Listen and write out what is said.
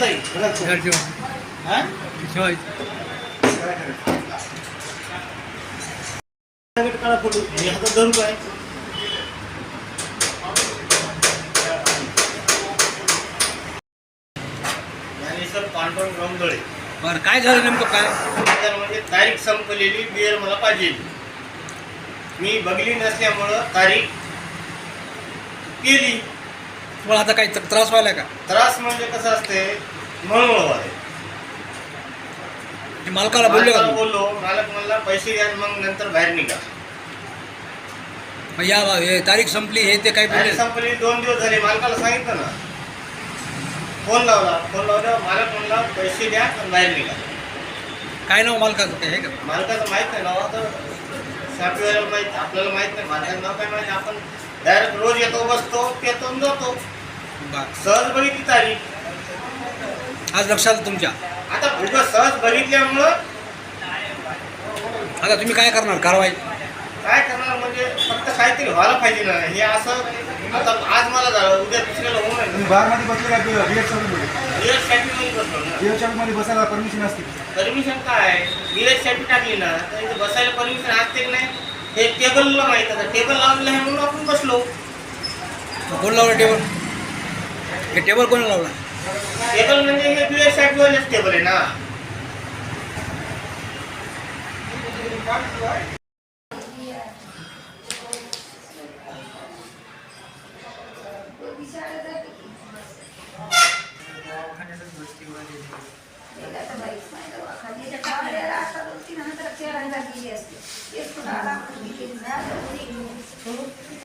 धरू काय रंगदळे बरं काय झालं नेमकं? काय? म्हणजे तारीख संपलेली बिअर मला पाहिजे. मी बघली नसल्यामुळं तारीख केली. तुम्हाला आता काही त्र- त्रास व्हायला का? त्रास म्हणजे कसं असते मळमळ ते मालकाला बोलले का मालकाला तुम्ही? बोललो मालक म्हणला पैसे द्या आणि मग नंतर बाहेर निघा. मग या हे तारीख संपली हे ते बोलले संपली दोन दिवस झाले मालकाला सांगितलं ना. फोन लावला फोन लावल्यावर मालक म्हणला पैसे द्या आणि बाहेर निघा. काय नाव मालकाचं? आहे का? मालकाचं माहीत नाही नाव आता शॉपीवाल्याला माहीत आपल्याला माहीत नाही. नाव काय माहिती आपण डायरेक्ट रोज येतो बसतो पेतो आणि जातो सहज बघितली तारीख. आज लक्षात आलं तुमच्या? आता उगं सहज बघितल्यामुळं आता तुम्ही काय करणार? कारवाई? काय करणार? म्हणजे फक्त काहीतरी व्हायला पाहिजे ना. हे असं आता आज मला झालं उद्या दुसऱ्याला होऊ नये बसले का बिअर शॉपमध्ये बिअरमध्ये बसलो ना. शॉपमध्ये बसायला परमिशन असते परमिशन काय? बिअरसाठी टाकली ना तर इथे बसायला परमिशन असते की नाही? हे टेबलला माहीत आता टेबल लावलेलं आहे म्हणून आपण बसलो. कोण लावलं टेबल हे टेबल कोणी लावला? टेबल म्हणजे हे बिअरसाठी टेबल आहे ना. Thank you.